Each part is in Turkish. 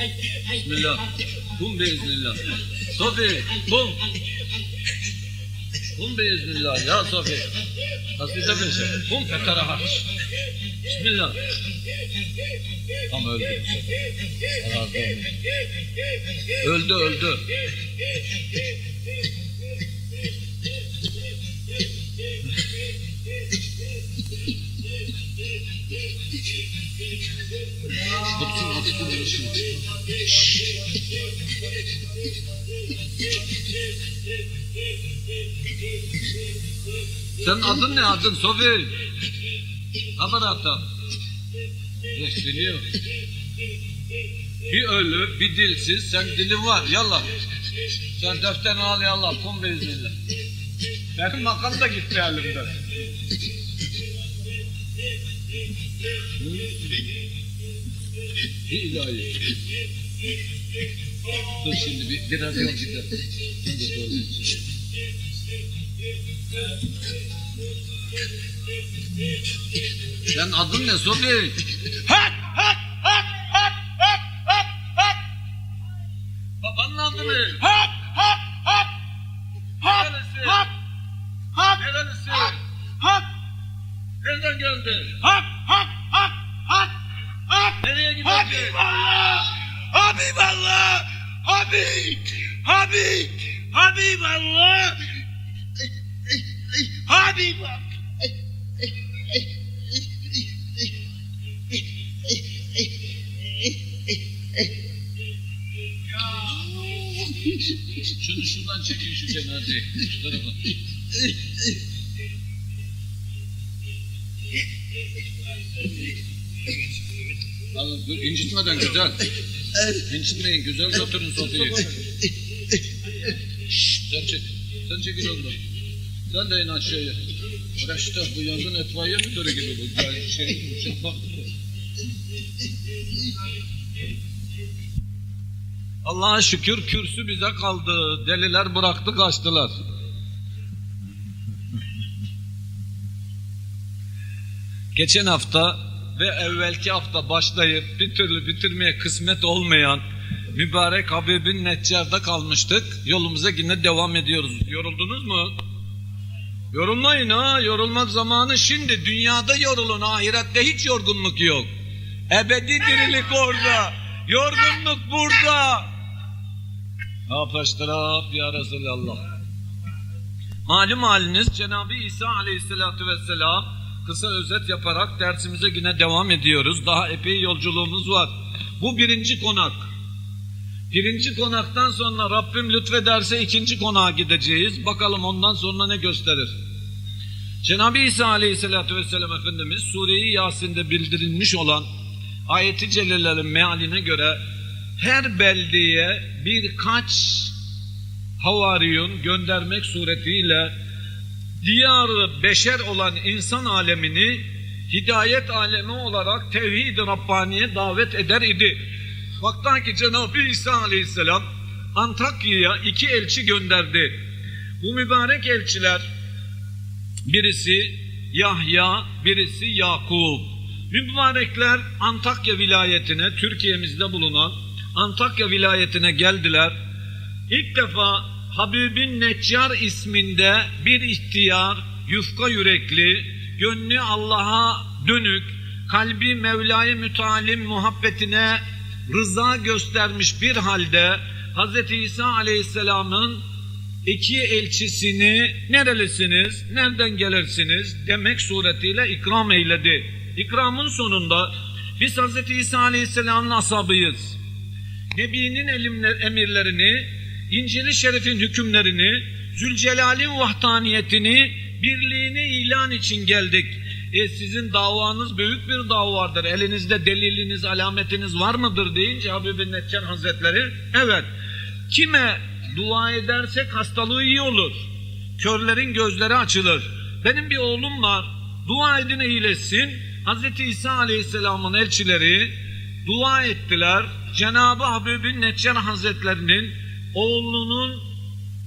Bismillah. Kum biiznillah. Sofi, kum. Kum biiznillah ya Sofi. Kaside bir şey. Kum feterahat. Bismillah. Tam öldü. Öldü öldü. Senin adın ne adın Sofi? Aparata. Geç biliyor. Bir ölü, bir dilsiz, sen dilin var, yallah. Sen defterini al yallah, kum biiznillah. Benim makam da gitti elimden. İlahi. Dur şimdi bir, biraz doğru. Sen adın ne Sofi? Hak hak hak hak hak hak hak Babanın adı ne? hak hak hak hak Neresi? hak hak Nerelisin? hak Nereden hak hak Habiballah Habiballah Habib Habib! Habiballah Habiballah Şunu şuradan çekin şu cenazeyi. Şu tarafa. Alın dur incitmeden güzel. İncitmeyin güzel götürün Sofi'yi. Şşş, sen çek. Sen çekil ondan. Sen de in aşağıya. İşte bu yangın etfaiye müdürü gibi bu. Yani şey, şey bak. Allah'a şükür kürsü bize kaldı. Deliler bıraktı kaçtılar. Geçen hafta ve evvelki hafta başlayıp bir türlü bitirmeye kısmet olmayan mübarek Habib'in Neccar'da kalmıştık. Yolumuza yine devam ediyoruz. Yoruldunuz mu? Yorulmayın ha. Yorulmak zamanı şimdi. Dünyada yorulun. Ahirette hiç yorgunluk yok. Ebedi dirilik orada. Yorgunluk burada. Apaştırap ya Resulallah. Malum haliniz Cenab-ı İsa aleyhissalatü vesselam kısa özet yaparak dersimize yine devam ediyoruz. Daha epey yolculuğumuz var. Bu birinci konak. Birinci konaktan sonra Rabbim lütfederse ikinci konağa gideceğiz. Bakalım ondan sonra ne gösterir. Cenab-ı İsa aleyhissalatü vesselam Efendimiz Sure-i Yasin'de bildirilmiş olan ayeti celilelerin mealine göre her beldeye birkaç havariyun göndermek suretiyle diyarı beşer olan insan alemini hidayet alemi olarak tevhid-i Rabbaniye davet eder idi. Vakta ki Cenab-ı İsa aleyhisselam Antakya'ya iki elçi gönderdi. Bu mübarek elçiler birisi Yahya, birisi Yakup. Mübarekler Antakya vilayetine, Türkiye'mizde bulunan Antakya vilayetine geldiler. İlk defa Habibin Neccar isminde bir ihtiyar, yufka yürekli, gönlü Allah'a dönük, kalbi Mevla'yı mütalim muhabbetine rıza göstermiş bir halde Hz. İsa Aleyhisselam'ın iki elçisini nerelisiniz, nereden gelirsiniz demek suretiyle ikram eyledi. İkramın sonunda biz Hz. İsa Aleyhisselam'ın asabıyız. Nebi'nin emirlerini, İncil-i Şerif'in hükümlerini, Zülcelal'in vahdaniyetini, birliğini ilan için geldik. E sizin davanız büyük bir davadır. Elinizde deliliniz, alametiniz var mıdır deyince Habib-i Neccar Hazretleri, evet. Kime dua edersek hastalığı iyi olur. Körlerin gözleri açılır. Benim bir oğlum var. Dua edin iyileşsin. Hz. İsa Aleyhisselam'ın elçileri dua ettiler. Cenab-ı Habibin Neccar Hazretlerinin oğlunun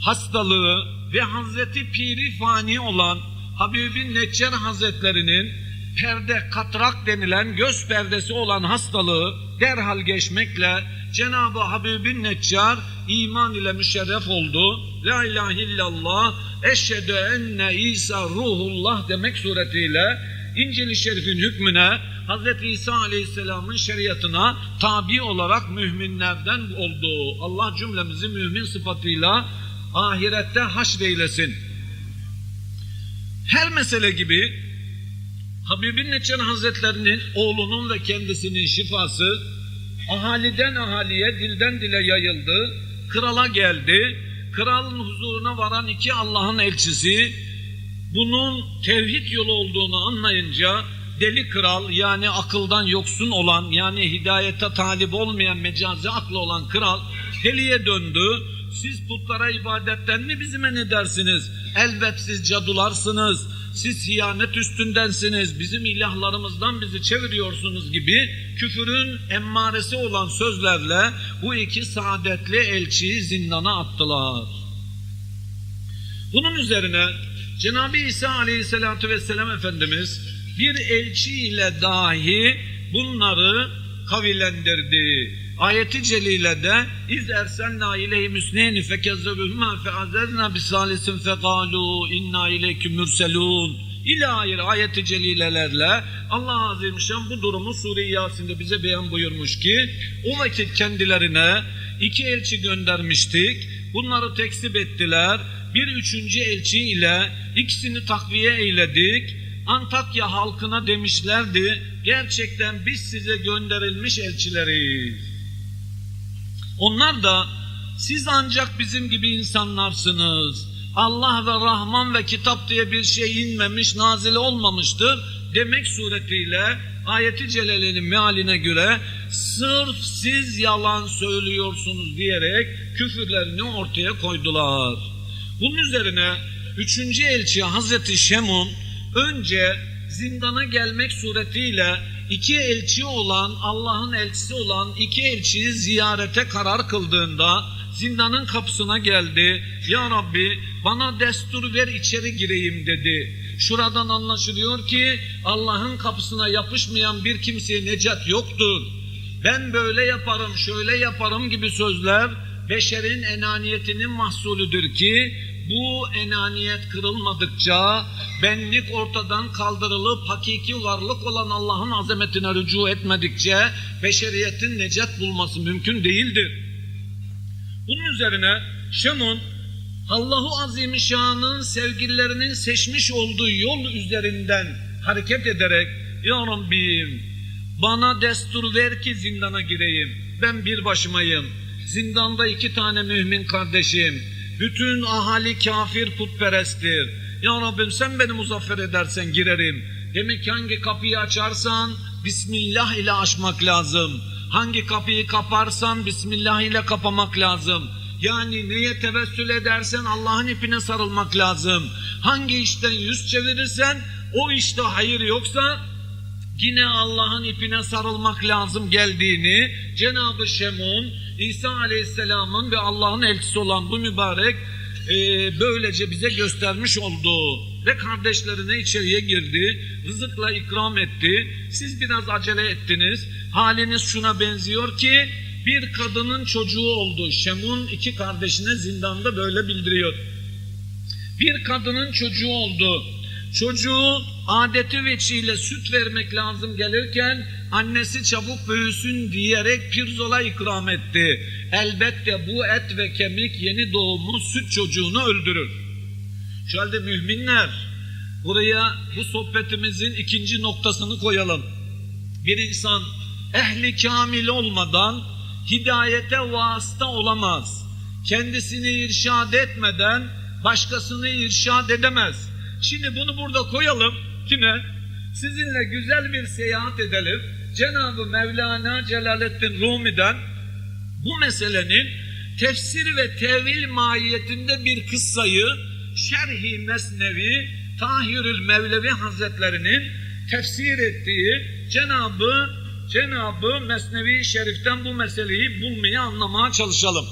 hastalığı ve Hazreti Piri Fani olan Habibin Neccar Hazretlerinin perde katrak denilen göz perdesi olan hastalığı derhal geçmekle Cenab-ı Habibin Neccar iman ile müşerref oldu. La ilahe illallah eşhedü enne İsa ruhullah demek suretiyle İncil-i Şerif'in hükmüne Hz. İsa Aleyhisselam'ın şeriatına tabi olarak müminlerden oldu. Allah cümlemizi mümin sıfatıyla ahirette haşreylesin. Her mesele gibi Habibin Neçen Hazretlerinin oğlunun ve kendisinin şifası ahaliden ahaliye, dilden dile yayıldı. Krala geldi. Kralın huzuruna varan iki Allah'ın elçisi bunun tevhid yolu olduğunu anlayınca deli kral yani akıldan yoksun olan yani hidayete talip olmayan mecazi aklı olan kral deliye döndü. Siz putlara ibadetten mi bizi men edersiniz? Elbet siz cadularsınız. Siz hiyanet üstündensiniz. Bizim ilahlarımızdan bizi çeviriyorsunuz gibi küfürün emmaresi olan sözlerle bu iki saadetli elçiyi zindana attılar. Bunun üzerine Cenab-ı İsa Aleyhisselatü Vesselam Efendimiz bir elçi ile dahi bunları kavilendirdi. Ayeti celilede iz erselna ileyhim hüsneyni fekezzebuhuma feazezna bisalisin fekalu inna ileyküm mürselun İla ayır ayeti celilelerle Allah Azimüşşan bu durumu Sure-i Yasin'de bize beyan buyurmuş ki o vakit kendilerine iki elçi göndermiştik. Bunları tekzip ettiler. Bir üçüncü elçi ile ikisini takviye eyledik. Antakya halkına demişlerdi, gerçekten biz size gönderilmiş elçileriz. Onlar da siz ancak bizim gibi insanlarsınız. Allah ve Rahman ve kitap diye bir şey inmemiş, nazile olmamıştır demek suretiyle ayeti celalenin mealine göre sırf siz yalan söylüyorsunuz diyerek küfürlerini ortaya koydular. Bunun üzerine üçüncü elçi Hazreti Şemun önce zindana gelmek suretiyle iki elçi olan Allah'ın elçisi olan iki elçiyi ziyarete karar kıldığında zindanın kapısına geldi. Ya Rabbi bana destur ver içeri gireyim dedi. Şuradan anlaşılıyor ki Allah'ın kapısına yapışmayan bir kimseye necat yoktur. Ben böyle yaparım, şöyle yaparım gibi sözler beşerin enaniyetinin mahsulüdür ki bu enaniyet kırılmadıkça, benlik ortadan kaldırılıp hakiki varlık olan Allah'ın azametine rücu etmedikçe beşeriyetin necat bulması mümkün değildir. Bunun üzerine Şemun Allahu Azimüşşan'ın sevgililerinin seçmiş olduğu yol üzerinden hareket ederek Ya Rabbim bana destur ver ki zindana gireyim. Ben bir başımayım. Zindanda iki tane mümin kardeşim. Bütün ahali kafir putperesttir. Ya Rabbim sen beni muzaffer edersen girerim. Demek ki hangi kapıyı açarsan Bismillah ile açmak lazım. Hangi kapıyı kaparsan Bismillah ile kapamak lazım. Yani neye tevessül edersen Allah'ın ipine sarılmak lazım. Hangi işten yüz çevirirsen o işte hayır yoksa yine Allah'ın ipine sarılmak lazım geldiğini Cenab-ı Şemun İsa Aleyhisselam'ın ve Allah'ın elçisi olan bu mübarek e, böylece bize göstermiş oldu. Ve kardeşlerine içeriye girdi, rızıkla ikram etti. Siz biraz acele ettiniz. Haliniz şuna benziyor ki bir kadının çocuğu oldu. Şemun iki kardeşine zindanda böyle bildiriyor. Bir kadının çocuğu oldu. Çocuğu adeti veçiyle süt vermek lazım gelirken annesi çabuk büyüsün diyerek pirzola ikram etti. Elbette bu et ve kemik yeni doğmuş süt çocuğunu öldürür. Şu halde müminler buraya bu sohbetimizin ikinci noktasını koyalım. Bir insan ehli kamil olmadan hidayete vasıta olamaz. Kendisini irşad etmeden başkasını irşad edemez. Şimdi bunu burada koyalım. Kime? Sizinle güzel bir seyahat edelim. Cenab-ı Mevlana Celaleddin Rumi'den bu meselenin tefsir ve tevil mahiyetinde bir kıssayı Şerhi Mesnevi Tahirül Mevlevi Hazretlerinin tefsir ettiği Cenabı Cenabı Mesnevi Şerif'ten bu meseleyi bulmaya anlamaya çalışalım.